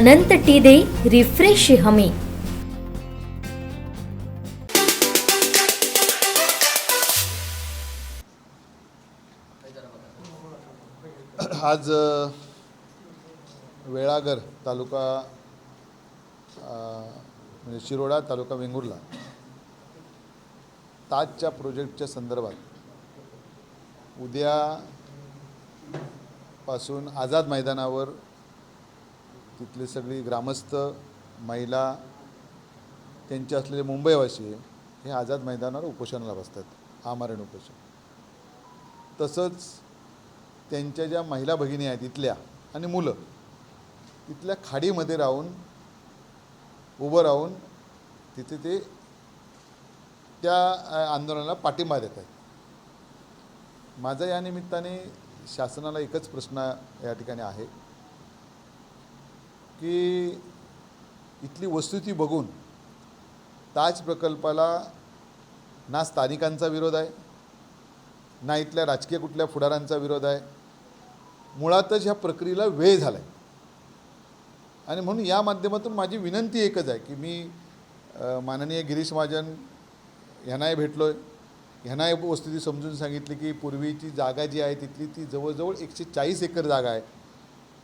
अनंत T दे refresh हमी. आज वेळागर तालुका म्हणजे शिरोडा तालुका वेंगुर्ला ताजच्या प्रोजेक्टच्या संदर्भात उद्यापासून आझाद मैदानावर तिथले सगळी ग्रामस्थ महिला त्यांचे असलेले मुंबईवासी हे आझाद मैदानावर उपोषणाला बसतात. आमरण उपोषण. तसंच त्यांच्या ज्या महिला भगिनी आहेत इथल्या आणि मुलं तिथल्या खाडीमध्ये राहून उभं राहून तिथे ते त्या आंदोलनाला पाठिंबा देत आहेत. माझा या निमित्ताने शासनाला एकच प्रश्न या ठिकाणी आहे. की इथली वस्तुती बघून ताज प्रकल्पाला ना स्थानिकांचा विरोध आहे ना इथल्या राजकीय कुठल्या पुढाऱ्यांचा विरोध आहे. मुळातच ह्या प्रक्रियेला वेळ झाला आहे आणि म्हणून या माध्यमातून माझी विनंती एकच आहे की मी माननीय गिरीश महाजन ह्यांनाही भेटलो आहे ह्यांनाही वस्तुती समजून सांगितली की पूर्वीची जागा जी आहे तिथली ती जवळजवळ एकशे चाळीस एकर जागा आहे.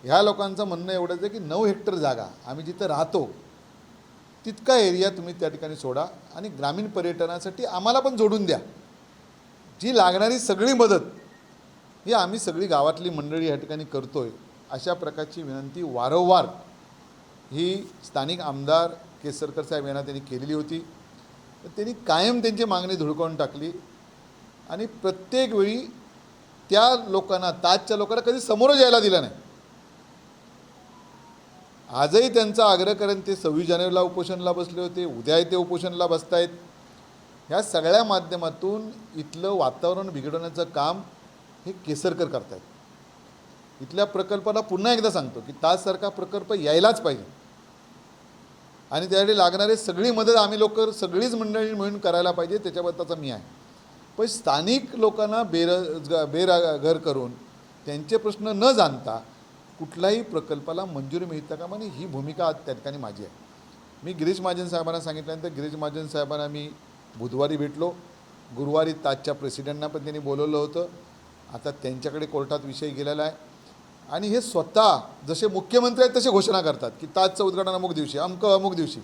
ह्या लोकांचं म्हणणं एवढंच आहे की नऊ हेक्टर जागा आम्ही जिथं राहतो तितका एरिया तुम्ही त्या ठिकाणी सोडा आणि ग्रामीण पर्यटनासाठी आम्हाला पण जोडून द्या. जी लागणारी सगळी मदत ही आम्ही सगळी गावातली मंडळी या ठिकाणी करतो आहे अशा प्रकारची विनंती वारंवार ही स्थानिक आमदार केसरकर साहेब यांना त्यांनी केलेली होती. तर त्यांनी कायम त्यांची मागणी धुडकावून टाकली आणि प्रत्येक वेळी त्या लोकांना ताजच्या लोकांना कधी समोरच यायला दिलं नाही. आजही त्यांचा आग्रह करून ते सव्वीस जानेवारीला उपोषणला बसले होते उद्याही ते उपोषणला बसतायत. ह्या सगळ्या माध्यमातून इथलं वातावरण बिघडवण्याचं काम हे केसरकर करतायत. इथल्या प्रकल्पाला पुन्हा एकदा सांगतो की ताजसारखा प्रकल्प यायलाच पाहिजे. आणि त्यासाठी लागणारी सगळी मदत आम्ही लोक सगळीच मंडळी मिळून करायला पाहिजे त्याच्याबद्दलचा मी आहे. पण स्थानिक लोकांना बेरोजगार बेराघर करून त्यांचे प्रश्न न जाणता कुठल्याही प्रकल्पाला मंजुरी मिळता का म्हणजे ही भूमिका त्या ठिकाणी माझी आहे. मी गिरीश महाजन साहेबांना सांगितल्यानंतर गिरीश महाजन साहेबांना मी बुधवारी भेटलो. गुरुवारी ताजच्या प्रेसिडेंटना पण त्यांनी बोलवलं होतं. आता त्यांच्याकडे कोर्टात विषय गेलेला आहे. आणि हे स्वतः जसे मुख्यमंत्री आहेत तसे घोषणा करतात की ताजचं उद्घाटन अमुक दिवशी अमक अमुक दिवशी.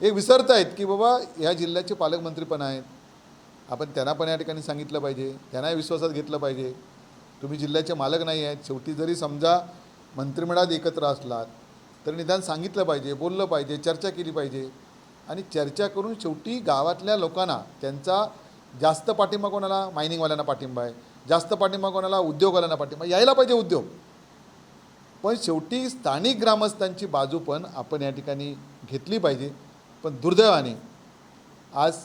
एक विसरत आहेत की बाबा ह्या जिल्ह्याचे पालकमंत्री पण आहेत. आपण त्यांना पण या ठिकाणी सांगितलं पाहिजे त्यांनाही विश्वासात घेतलं पाहिजे. तुम्ही जिल्ह्याचे मालक नाही आहेत शेवटी जरी समजा मंत्रिमंडळात एकत्र असलात तर निदान सांगितलं पाहिजे बोललं पाहिजे चर्चा केली पाहिजे. आणि चर्चा करून शेवटी गावातल्या लोकांना त्यांचा जास्त पाठिंबा कोणाला? मायनिंगवाल्यांना पाठिंबा आहे. जास्त पाठिंबा कोणाला? उद्योगवाल्यांना पाठिंबा. यायला पाहिजे उद्योग. पण शेवटी स्थानिक ग्रामस्थांची बाजू पण आपण या ठिकाणी घेतली पाहिजे. पण दुर्दैवाने आज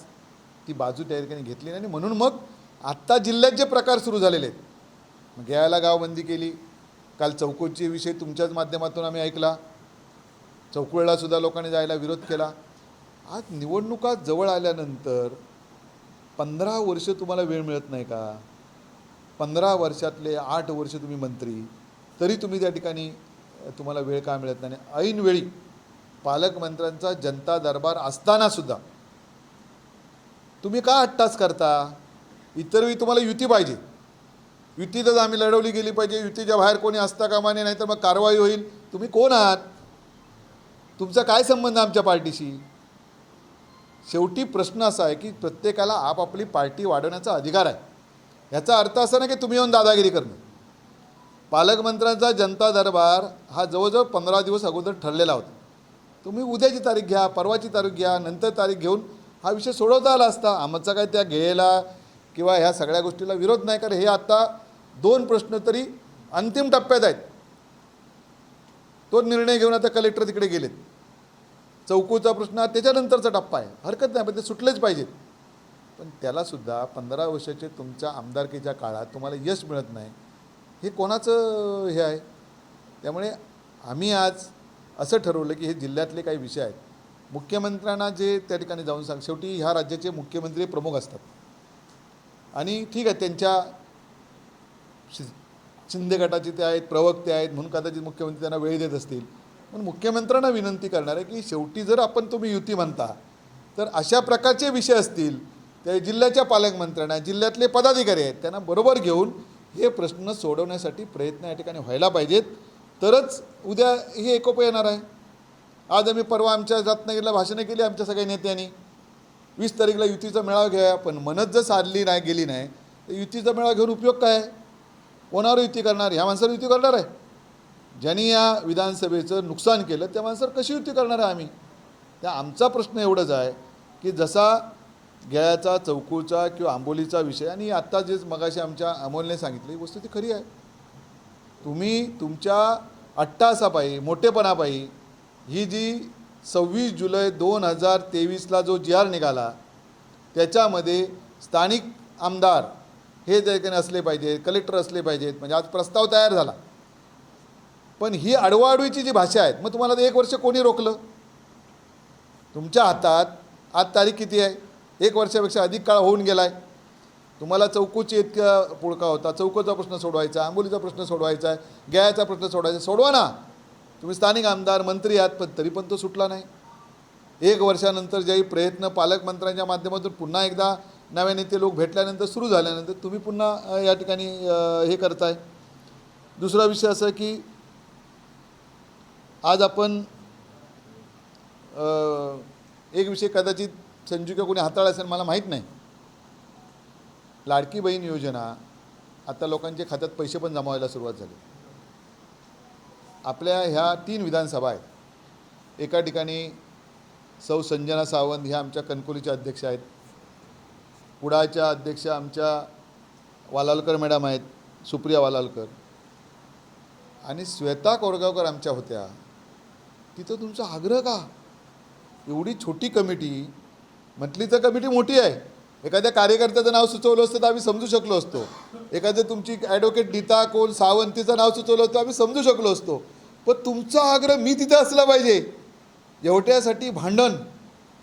ती बाजू त्या ठिकाणी घेतली नाही आणि म्हणून मग आत्ता जिल्ह्यात जे प्रकार सुरू झालेले आहेत मग यायला गावबंदी केली. काल चौकोची विषय तुमच्याच माध्यमातून आम्ही ऐकला. चौकुळलासुद्धा लोकांनी जायला विरोध केला. आज निवडणुका जवळ आल्यानंतर पंधरा वर्ष तुम्हाला वेळ मिळत नाही का? पंधरा वर्षातले आठ वर्ष तुम्ही मंत्री तरी तुम्ही त्या ठिकाणी तुम्हाला वेळ का मिळत नाही? ऐनवेळी पालकमंत्र्यांचा जनता दरबार असतानासुद्धा तुम्ही का अट्टास करता? इतर वेळी तुम्हाला युती पाहिजे. युतीतच आम्ही लढवली गेली पाहिजे. युतीच्या बाहेर कोणी असता कामा नये नाही तर मग कारवाई होईल. तुम्ही कोण आहात? तुमचा काय संबंध आमच्या पार्टीशी? शेवटी प्रश्न असा आहे की प्रत्येकाला आपापली पार्टी वाढवण्याचा अधिकार आहे. याचा अर्थ असा नाही की तुम्ही येऊन दादागिरी करणं पालकमंत्र्यांचा जनता दरबार हा जवळजवळ पंधरा दिवस अगोदर ठरलेला होता. तुम्ही उद्याची तारीख घ्या परवाची तारीख घ्या नंतर तारीख घेऊन हा विषय सोडवता आला असता. आमचा काय त्या घेला किंवा ह्या सगळ्या गोष्टीला विरोध नाही कारण हे आता दोन प्रश्न तरी अंतिम टप्प्यात आहेत. तो निर्णय घेऊन आता कलेक्टर तिकडे गेलेत. चौकूचा प्रश्न हा त्याच्यानंतरचा टप्पा आहे. हरकत नाही पण ते सुटलेच पाहिजेत. पण त्यालासुद्धा पंधरा वर्षाचे तुमच्या आमदारकीच्या काळात तुम्हाला यश मिळत नाही. हे कोणाचं हे आहे? त्यामुळे आम्ही आज असं ठरवलं की हे जिल्ह्यातले काही विषय आहेत. मुख्यमंत्र्यांना जे त्या ठिकाणी जाऊन सांग शेवटी ह्या राज्याचे मुख्यमंत्री प्रमुख असतात. आणि ठीक आहे त्यांच्या शि शिंदे गटाचे ते आहेत प्रवक्ते आहेत म्हणून कदाचित मुख्यमंत्री त्यांना वेळ देत असतील. पण मुख्यमंत्र्यांना विनंती करणार आहे की शेवटी जर आपण तुम्ही युती म्हणता तर अशा प्रकारचे विषय असतील त्या जिल्ह्याच्या पालकमंत्र्यांना जिल्ह्यातले पदाधिकारी आहेत त्यांना बरोबर घेऊन हे प्रश्न सोडवण्यासाठी प्रयत्न या ठिकाणी व्हायला पाहिजेत. तरच उद्या हे एकोप येणार आहे. आज आम्ही परवा आमच्या रत्नागिरीला भाषणं केली आमच्या सगळ्या नेत्यांनी. वीस तारीखला युतीचा मेळावा घ्या पण मनत जर साधली नाही गेली नाही तर युतीचा मेळावा घेऊन उपयोग काय? आहे? कोणावर युती करणार ह्या माणसावर युती करणार आहे. ज्यांनी या विधानसभेचं नुकसान केलं त्या माणसावर कशी युती करणार आहे आम्ही? त्या आमचा प्रश्न एवढंच आहे की जसा गळ्याचा चौकूचा किंवा आंबोलीचा विषय आणि आत्ता जे मगाशी आमच्या अमोलने सांगितलं ही वस्तू ती खरी आहे. तुम्ही तुमच्या अट्टासापायी मोठेपणापायी ही जी सव्वीस जुलै दोन हजार तेवीसला जो जी आर निघाला त्याच्यामध्ये स्थानिक आमदार हे जे असले पाहिजेत कलेक्टर असले पाहिजेत म्हणजे आज प्रस्ताव तयार झाला. पण ही अडवाअडवीची जी भाषा आहे मग तुम्हाला एक वर्ष कोणी रोखलं? तुमच्या हातात आज तारीख किती आहे? एक वर्षापेक्षा अधिक काळ होऊन गेला आहे तुम्हाला चौकोची इतका पुळका होता. चौकोचा प्रश्न सोडवायचा आंबोलीचा प्रश्न सोडवायचा आहे गयाचा प्रश्न सोडवायचा. सोडवा ना! तुम्ही स्थानिक आमदार मंत्री आहात पण तरी पण तो सुटला नाही. एक वर्षानंतर ज्याही प्रयत्न पालकमंत्र्यांच्या माध्यमातून पुन्हा एकदा नव्याने ते लोक भेटल्यानंतर सुरू झाल्यानंतर तुम्ही पुन्हा या ठिकाणी हे करताय. दुसरा विषय असा की आज आपण एक विषय कदाचित संजू कोणी हाताळा असेल मला माहीत नाही. लाडकी बहीण योजना आता लोकांच्या खात्यात पैसे पण जमा व्हायला सुरुवात झाली. आपल्या ह्या तीन विधानसभा आहेत. एका ठिकाणी सौ संजना सावंत ह्या आमच्या कणकोलीच्या अध्यक्ष आहेत. पुढाच्या अध्यक्ष आमच्या वालालकर मॅडम आहेत सुप्रिया वालालकर. आणि श्वेता कोरगावकर आमच्या होत्या. तिथं तुमचा आग्रह का? एवढी छोटी कमिटी म्हटली तर कमिटी मोठी आहे. एखाद्या कार्यकर्त्याचं नाव सुचवलं असतं तर आम्ही समजू शकलो असतो. एखाद्या तुमची ॲडव्होकेट नीता कोल सावंतीचं नाव सुचवलं असतं आम्ही समजू शकलो असतो. पण तुमचा आग्रह मी तिथे असला पाहिजे. एवढ्यासाठी भांडण.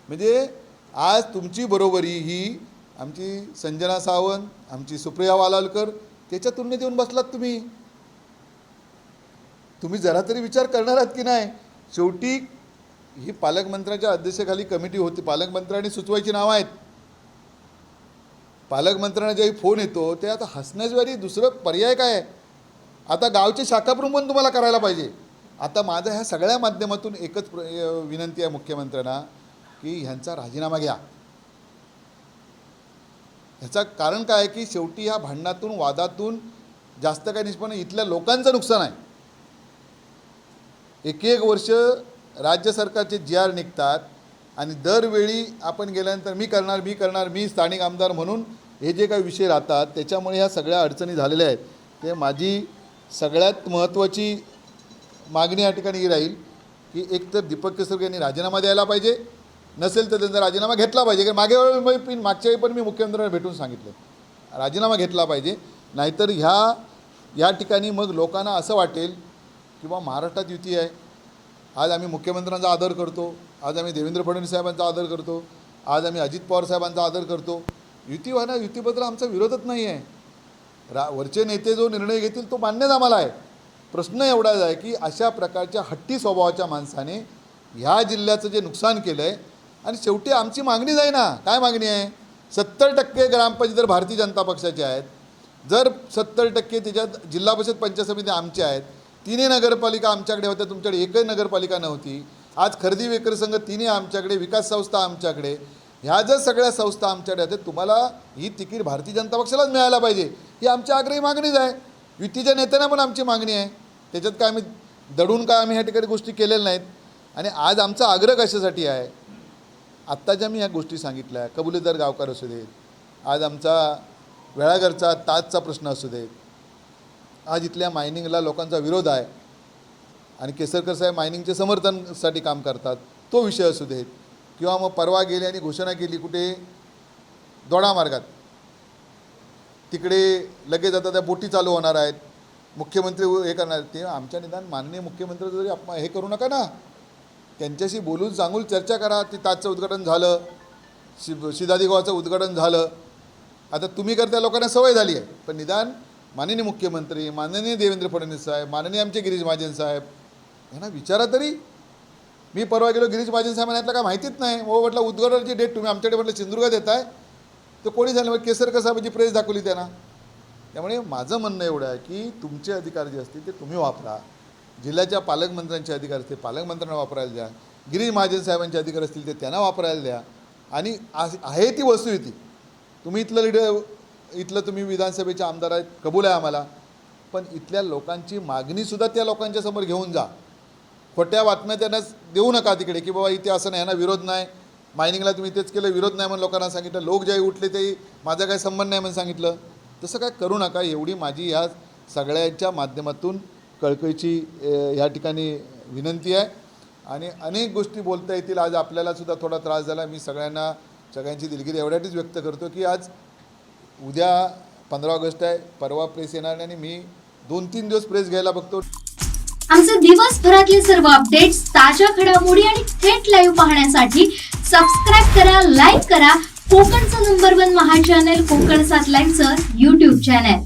म्हणजे आज तुमची बरोबरी ही आमची संजना सावंत आमची सुप्रिया वालालकर त्याच्या तुलनेत येऊन बसलात तुम्ही. तुम्ही जरा तरी विचार करणार आहात की नाही? शेवटी ही पालकमंत्र्यांच्या अध्यक्षाखाली कमिटी होती. पालकमंत्र्यांनी सुचवायची नावं आहेत. पालकमंत्र्यांना ज्यावेळी फोन येतो ते आता हसण्याच्यावेळी दुसरं पर्याय काय आहे? आता गावचे शाखाप्रमुख पण तुम्हाला करायला पाहिजे. आता माझा ह्या सगळ्या माध्यमातून एकच प्र विनंती आहे मुख्यमंत्र्यांना की ह्यांचा राजीनामा घ्या. ह्याचं कारण काय आहे की शेवटी ह्या भांडणातून वादातून जास्त काही निष्पन्न इथल्या लोकांचं नुकसान आहे. एक एक वर्ष राज्य सरकारचे जी आर निघतात आणि दरवेळी आपण गेल्यानंतर मी करणार मी करणार मी स्थानिक आमदार म्हणून हे जे काही विषय राहतात त्याच्यामुळे ह्या सगळ्या अडचणी झालेल्या आहेत. ते माझी सगळ्यात महत्त्वाची मागणी या ठिकाणी ही राहील की एक तर दीपक केसरकर यांनी राजीनामा द्यायला पाहिजे. नसेल तर त्यांचा राजीनामा घेतला पाहिजे. कारण मागे वेळी मी मागच्या वेळी पण मी मुख्यमंत्र्यांना भेटून सांगितलं. राजीनामा घेतला पाहिजे. नाहीतर ह्या या ठिकाणी मग लोकांना असं वाटेल की बा महाराष्ट्रात युती आहे. आज आम्ही मुख्यमंत्र्यांचा आदर करतो. आज आम्ही देवेंद्र फडणवीस साहेबांचा आदर करतो. आज आम्ही अजित पवार साहेबांचा आदर करतो. युती व्हायला युतीबद्दल आमचा विरोधच नाही आहे. रा वरचे नेते जो निर्णय घेतील तो मान्यच आम्हाला आहे. प्रश्न एवढाच आहे की अशा प्रकारच्या हट्टी स्वभावाच्या माणसाने ह्या जिल्ह्याचं जे नुकसान केलं आहे आणि शेवटी आमची मागणीच आहे ना. काय मागणी आहे? सत्तर टक्के ग्रामपंचायत जर भारतीय जनता पक्षाचे आहेत जर सत्तर टक्के त्याच्यात जिल्हा परिषद पंचायत समिती आमच्या आहेत तिन्ही नगरपालिका आमच्याकडे होत्या तुमच्याकडे एकही नगरपालिका नव्हती. आज खरेदी विक्री संघ तिन्ही आमच्याकडे विकास संस्था आमच्याकडे ह्या जर सगळ्या संस्था आमच्याकडे होत्या तुम्हाला ही तिकीट भारतीय जनता पक्षालाच मिळायला पाहिजे. ही आमची आग्रही मागणीच आहे. युतीच्या नेत्यांना पण आमची मागणी आहे. त्याच्यात काय आम्ही दडून काय आम्ही ह्या ठिकाणी गोष्टी केलेल्या नाहीत. आणि आज आमचा आग्रह कशासाठी आहे? आत्ता ज्या मी ह्या गोष्टी सांगितल्या कबुलीदार गावकार असू देत आज आमचा वेळाघरचा ताजचा प्रश्न असू देत आज इथल्या मायनिंगला लोकांचा विरोध आहे आणि केसरकर साहेब मायनिंगचे समर्थनसाठी काम करतात तो विषय असू देत किंवा मग परवा गेले आणि घोषणा केली कुठे दोडा मार्गात. तिकडे लगेच आता त्या बोटी चालू होणार आहेत मुख्यमंत्री हे करणार ते आमच्या निदान माननीय मुख्यमंत्री जरी आप हे करू नका ना. त्यांच्याशी बोलून सांगून चर्चा करा ती ताजचं उद्घाटन झालं शिव शिदादिगावाचं उद्घाटन झालं. आता तुम्ही करता लोकांना सवय झाली आहे. पण निदान माननीय मुख्यमंत्री माननीय देवेंद्र फडणवीस साहेब माननीय आमचे गिरीश महाजन साहेब यांना विचारा तरी. मी परवा गेलो गिरीश महाजन साहेबांना यातलं काय माहितीच नाही. हो म्हटलं उद्घाटनाची डेट तुम्ही आमच्याकडे म्हटलं सिंधुदुर्गात येत आहे तर कोणी झालं? मग केसरकर साहेबांची प्रेस दाखवली त्यांना. त्यामुळे माझं म्हणणं एवढं आहे की तुमचे अधिकार जे असतील ते तुम्ही वापरा. जिल्ह्याच्या पालकमंत्र्यांचे अधिकार असतील पालकमंत्र्यांना वापरायला द्या. गिरीश महाजन साहेबांचे अधिकार असतील ते त्यांना वापरायला द्या. आणि आहे ती वस्तू वस्तुस्थिती तुम्ही इथलं लिडर इथलं तुम्ही विधानसभेचे आमदार आहेत कबूल आहे आम्हाला. पण इथल्या लोकांची मागणीसुद्धा त्या लोकांच्या समोर घेऊन जा. खोट्या बातम्या त्यांना देऊ नका तिकडे की बाबा इथे असं नाही यांना विरोध नाही. मायनिंगला तुम्ही तेच केलं विरोध नाही म्हणून लोकांना सांगितलं. लोक जे उठले ते माझा काही संबंध नाही म्हणून सांगितलं. तसं काय करू नका. एवढी माझी ह्या सगळ्यांच्या माध्यमातून कळकळीची ह्या ठिकाणी विनंती आहे. आणि अनेक गोष्टी बोलता येतील. आज आपल्याला सुद्धा थोडा त्रास झाला. मी सगळ्यांना सगळ्यांची दिलगिरी एवढ्यातच व्यक्त करतो की आज उद्या पंधरा ऑगस्ट आहे. परवा प्रेस येणार आहे आणि मी दोन तीन दिवस प्रेस घ्यायला बघतो. आमचे दिवसभरातले सर्व अपडेट्स ताज्या घडामोडी आणि थेट लाईव्ह पाहण्यासाठी सबस्क्राईब करा लाईक करा. कोकणचं number one Maha channel Konkan सात लाईव्हचं युट्यूब चॅनल